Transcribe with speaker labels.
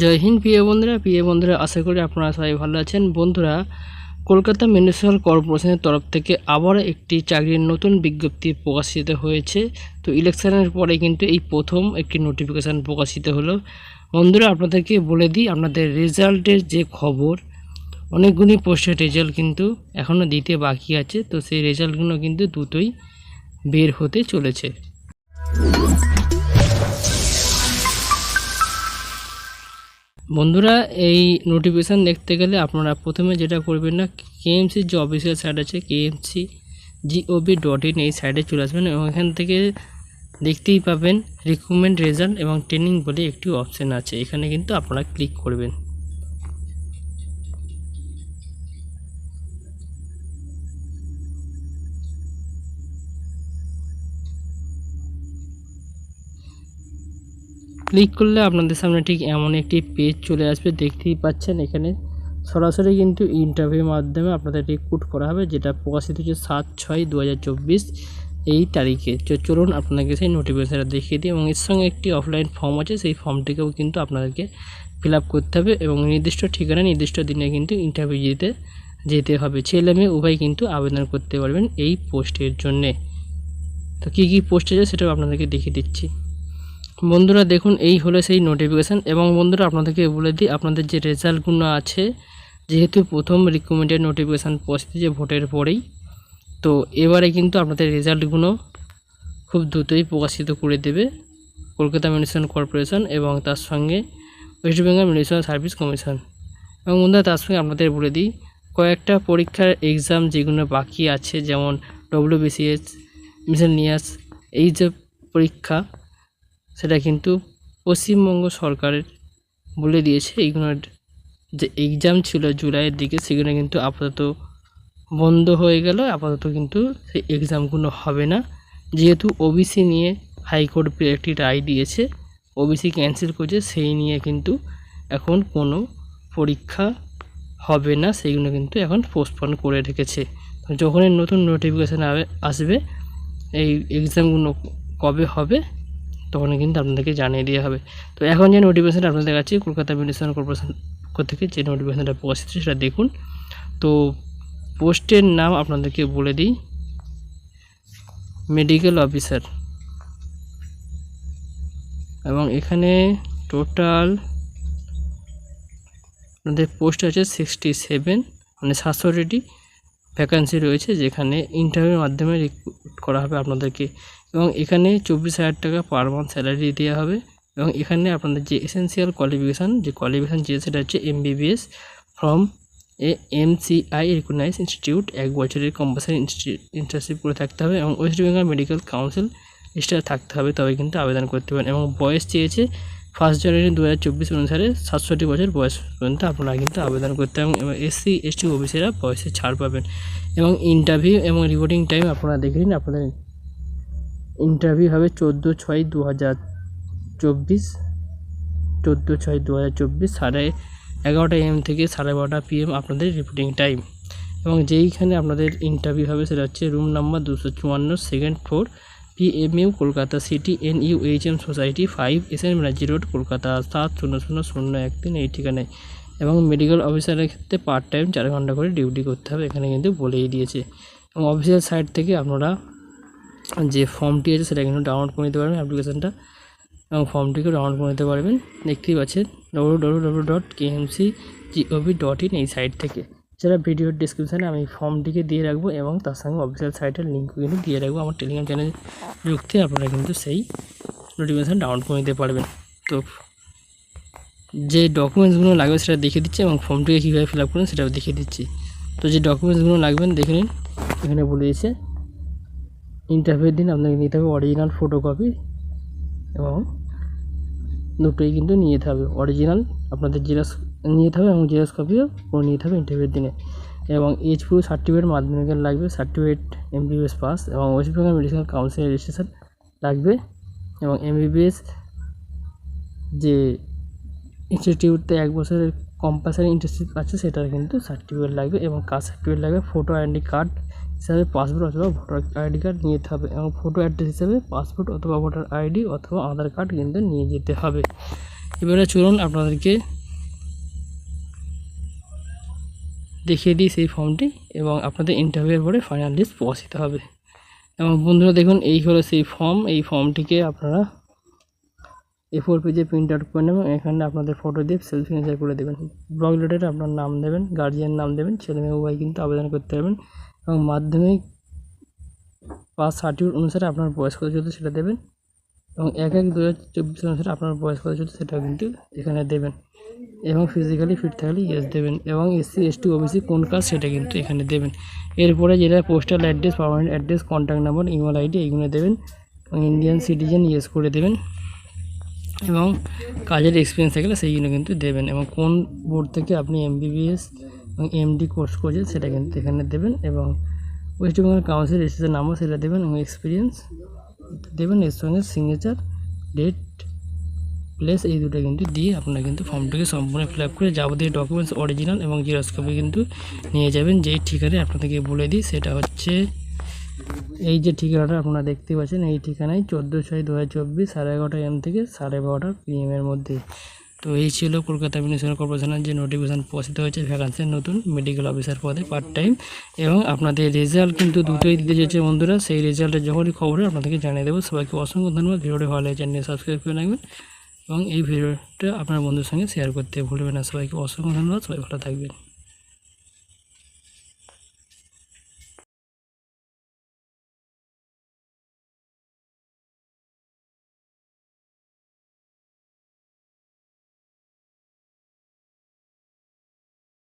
Speaker 1: জয় হিন্দ প্রিয় বন্ধুরা প্রিয় বন্ধুরা, আশা করি আপনারা সবাই ভালো আছেন। বন্ধুরা, কলকাতা মিউনিসিপ্যাল কর্পোরেশনের তরফ থেকে আবার একটি চাকরির নতুন বিজ্ঞপ্তি প্রকাশিত হয়েছে। তো ইলেকশনের পরে কিন্তু এই প্রথম একটি নোটিফিকেশান প্রকাশিত হলো। বন্ধুরা, আপনাদেরকে বলে দিই, আপনাদের রেজাল্টের যে খবর, অনেকগুলি পোস্টের রেজাল্ট কিন্তু এখনও দিতে বাকি আছে। তো সেই রেজাল্টগুলো কিন্তু দ্রুতই বের হতে চলেছে। বন্ধুরা, এই নোটিফিকেশান দেখতে গেলে আপনারা প্রথমে যেটা করবেন না কেএমসির যে অফিসিয়াল সাইট আছে কেএমসি জিওবি ডট ইন এই সাইটে চলে আসবেন এবং এখান থেকে দেখতেই পাবেন রিক্রুটমেন্ট রেজাল্ট এবং ট্রেনিং বলে একটি অপশান আছে। এখানে কিন্তু আপনারা ক্লিক করবেন। ক্লিক করলে আপনাদের সামনে ঠিক এমন একটি পেজ চলে আসবে, দেখতেই পাচ্ছেন এখানে। সরাসরি কিন্তু ইন্টারভিউর মাধ্যমে আপনাদের রিক্রুট করা হবে, যেটা প্রকাশিত হচ্ছে সাত ছয় দু এই তারিখে। চলুন আপনাদেরকে সেই নোটিফিকেশানটা দেখিয়ে দিই, এবং এর সঙ্গে একটি অফলাইন ফর্ম আছে, সেই ফর্মটিকেও কিন্তু আপনাদেরকে ফিল করতে হবে, এবং নির্দিষ্ট ঠিকানা, নির্দিষ্ট দিনে কিন্তু ইন্টারভিউ দিতে যেতে হবে। ছেলে মেয়ে উভয় কিন্তু আবেদন করতে পারবেন এই পোস্টের জন্যে। তো কী কী পোস্ট আছে সেটাও আপনাদেরকে দেখিয়ে দিচ্ছি। বন্ধুরা দেখুন, এই হলো সেই নোটিফিকেশান এবং বন্ধুরা আপনাদেরকে বলে দিই, আপনাদের যে রেজাল্টগুলো আছে, যেহেতু প্রথম রিকমেন্ডেড নোটিফিকেশান পৌঁছতে যে ভোটের পরেই, তো এবারে কিন্তু আপনাদের রেজাল্টগুলো খুব দ্রুতই প্রকাশিত করে দেবে কলকাতা মিউনিসিপ্যাল কর্পোরেশন এবং তার সঙ্গে West Bengal municipal service commission এবং বন্ধুরা তার সঙ্গে আপনাদের বলে দিই, কয়েকটা পরীক্ষার এক্সাম যেগুলো বাকি আছে, যেমন ডব্লিউবিসিএস মিসেলিনিয়াস এই যে পরীক্ষা সেটা কিন্তু পশ্চিমবঙ্গ সরকারের বলে দিয়েছে। এইগুলোর যে এক্সাম ছিল জুলাইয়ের দিকে, সেগুলো কিন্তু আপাতত বন্ধ হয়ে গেল। আপাতত কিন্তু সেই এক্সামগুলো হবে না। যেহেতু ওবিসি নিয়ে হাইকোর্ট একটি রায় দিয়েছে ওবিসি ক্যান্সেল করেছে, সেই নিয়ে কিন্তু এখন কোনো পরীক্ষা হবে না। সেইগুলো কিন্তু এখন পোস্টপন করে রেখেছে। যখনই নতুন নোটিফিকেশান আসবে, এই এক্সামগুলো কবে হবে তখন কিন্তু আপনাদেরকে জানিয়ে দেওয়া হবে। তো এখন যে নোটিফিকেশানটা আপনাদের কাছে কলকাতা মিউনিসিপ্যাল কর্পোরেশন পক্ষ থেকে যে নোটিফিকেশানটা প্রকাশিত সেটা দেখুন। তো পোস্টের নাম আপনাদেরকে বলে দিই। মেডিকেল অফিসার এবং এখানে টোটাল আপনাদের পোস্ট আছে সিক্সটি সেভেন মানে সাতষট্টিটি। ভ্যাকান্সি রয়েছে যেখানে ইন্টারভিউর মাধ্যমে রিক্রুট করা হবে আপনাদেরকে। এবং এখানে চব্বিশ হাজার টাকা পার মান্থ স্যালারি দেওয়া হবে। এবং এখানে আপনাদের যে এসেন্সিয়াল কোয়ালিফিকেশান যে কোয়ালিফিকেশান যে সেটা হচ্ছে MBBS from A M MCI recognise institute এক বছরের কম্পালসারি ইন্টার্নশিপ করে থাকতে হবে এবং West Bengal medical council register থাকতে হবে, তবে কিন্তু আবেদন করতে পারেন। এবং বয়স চেয়েছে ফার্স্ট জানুয়ারি দু হাজার চব্বিশ অনুসারে সাতষট্টি বছর বয়স পর্যন্ত আপনারা কিন্তু আবেদন করতে এবং এসসি, এসটি ওবিসিরা বয়সে ছাড় পাবেন এবং ইন্টারভিউ এবং রিপোর্টিং টাইম আপনারা দেখে নিন আপনাদের ইন্টারভিউ হবে চোদ্দ ছয় দু হাজার চব্বিশ, চোদ্দ ছয় দু হাজার চব্বিশ সাড়ে এগারোটা এম থেকে সাড়ে বারোটা পিএম আপনাদের রিপোর্টিং টাইম এবং যেইখানে আপনাদের ইন্টারভিউ হবে সেটা হচ্ছে রুম নাম্বার দুশো চুয়ান্ন second floor PMU Kolkata city N U H M society five S N Banerjee road Kolkata সাত, শূন্য শূন্য শূন্য, এক, তিন, এই ঠিকানায়। এবং মেডিকেল অফিসারের ক্ষেত্রে পার্ট টাইম চার ঘণ্টা করে ডিউটি করতে হবে, এখানে কিন্তু বলেই দিয়েছে। এবং অফিসিয়াল সাইট থেকে আপনারা যে ফর্মটি আছে, সেটা কিন্তু ডাউনলোড করে নিতে পারবেন অ্যাপ্লিকেশানটা এবং ফর্মটিকে ডাউনলোড করে নিতে পারবেন। দেখতেই পাচ্ছেন W W W dot KMC GOV dot in এই সাইট থেকে। এছাড়া ভিডিওর ডিসক্রিপশানে আমি ফর্মটিকে দিয়ে রাখব এবং তার সঙ্গে অফিসিয়াল সাইটের লিঙ্কও কিন্তু দিয়ে রাখব। আমার টেলিগ্রাম চ্যানেল যুক্তে আপনারা কিন্তু সেই নোটিফিকেশান ডাউনলোড করে নিতে পারবেন। তো যে ডকুমেন্টসগুলো লাগবে সেটা দেখিয়ে দিচ্ছি এবং ফর্মটিকে কীভাবে ফিল আপ করবেন সেটাও দেখিয়ে দিচ্ছি। তো যে ডকুমেন্টসগুলো লাগবেন দেখে নিন। এখানে বলে দিয়েছে ইন্টারভিউর দিন আপনাকে নিতে হবে অরিজিনাল ফটোকপি এবং দুটোই কিন্তু নিয়ে যেতে হবে। অরিজিনাল আপনাদের জেরক্স নিয়ে যেতে হবে এবং জেরক্স কপিও করে নিয়ে যেতে হবে ইন্টারভিউর দিনে। এবং এইচ পুরো সার্টিফিকেট মাধ্যমিকের লাগবে সার্টিফিকেট এমবিবিএস পাস এবং ওয়েস্ট বেঙ্গল মেডিকেল কাউন্সিলের রেজিস্ট্রেশন লাগবে এবং এমবিবিএস যে ইনস্টিটিউটে এক বছরের কম্পালসারি ইন্টার্নশিপ আছে, সেটার কিন্তু সার্টিফিকেট লাগবে এবং কাস্ট সার্টিফিকেট লাগবে ফটো আইডি কার্ড হিসাবে পাসপোর্ট অথবা ভোটার আইডি কার্ড নিয়ে যেতে হবে এবং ফটো অ্যাড্রেস হিসাবে পাসপোর্ট অথবা ভোটার আইডি অথবা আধার কার্ড কিন্তু নিয়ে যেতে হবে। এবারে চলুন আপনাদেরকে দেখিয়ে দিই সেই ফর্মটি এবং আপনাদের ইন্টারভিউয়ের পরে ফাইনাল লিস্ট প্রকাশিত হবে। এবং বন্ধুরা দেখুন, এই হলো সেই ফর্ম এই ফর্মটিকে আপনারা এ ফোর পেজে প্রিন্ট আউট করে নেবেন। এখানে আপনাদের ফটো দিয়ে সেলফ সিগনেচার করে দেবেন। ব্লক লেটারে আপনার নাম দেবেন গার্জিয়ান নাম দেবেন, ছেলে মেয়ে উভয় কিন্তু আবেদন করতে পারবেন। এবং মাধ্যমিক পাস সার্টিফিকেট অনুসারে আপনার বয়স কত চলছে সেটা দেবেন এবং এক এক দু হাজার চব্বিশ অনুসারে আপনার বয়স কত চলছে সেটা কিন্তু এখানে দেবেন এবং ফিজিক্যালি ফিট থাকলে ইয়েস দেবেন এবং এসসি এসটি ওবিসি কোন কাজ সেটা কিন্তু এখানে দেবেন। এরপরে যেটা postal address permanent address contact number email ID এইগুলো দেবেন এবং ইন্ডিয়ান সিটিজেন ইয়েস করে দেবেন এবং কাজের এক্সপিরিয়েন্স থাকলে সেইগুলো কিন্তু দেবেন এবং কোন বোর্ড থেকে আপনি এমবিবিএস এবং এমডি কোর্স করছেন সেটা কিন্তু এখানে দেবেন এবং West Bengal council registration number সেটা দেবেন এবং এক্সপিরিয়েন্স দেবেন, এর সঙ্গে সিগনেচার ডেট প্লেস এই দুটো কিন্তু দিয়ে আপনারা কিন্তু ফর্মটাকে সম্পূর্ণ ফিল আপ করে যাবতীয় ডকুমেন্টস অরিজিনাল এবং জেরক্স কপি কিন্তু নিয়ে যাবেন। যেই ঠিকানায় আপনাদেরকে বলে দিই, সেটা হচ্ছে এই যে ঠিকানাটা আপনারা দেখতে পাচ্ছেন, এই ঠিকানায় চোদ্দ ছয় দু হাজার চব্বিশ সাড়ে এগারোটা এম থেকে সাড়ে বারোটা পিএমের মধ্যে। তো এই ছিল কলকাতা মিউনিসিপ্যাল কর্পোরেশনের যে নোটিফিকেশান প্রকাশিত হয়েছে ভ্যাকান্সির নতুন মেডিকেল অফিসার পদে পার্ট টাইম এবং আপনাদের রেজাল্ট কিন্তু দুটোই দিতে চেয়েছে বন্ধুরা। সেই রেজাল্টের যখনই খবর আপনাদেরকে জানিয়ে দেবো। সবাইকে অসংখ্য ধন্যবাদ। ভিডিওটি ভালো লাগে চ্যানেল সাবস্ক্রাইব করে রাখবেন এবং এই ভিডিওটা আপনার বন্ধুর সঙ্গে শেয়ার করতে ভুলবেন না। সবাইকে অসংখ্য ধন্যবাদ। সবাই ভালো থাকবেন।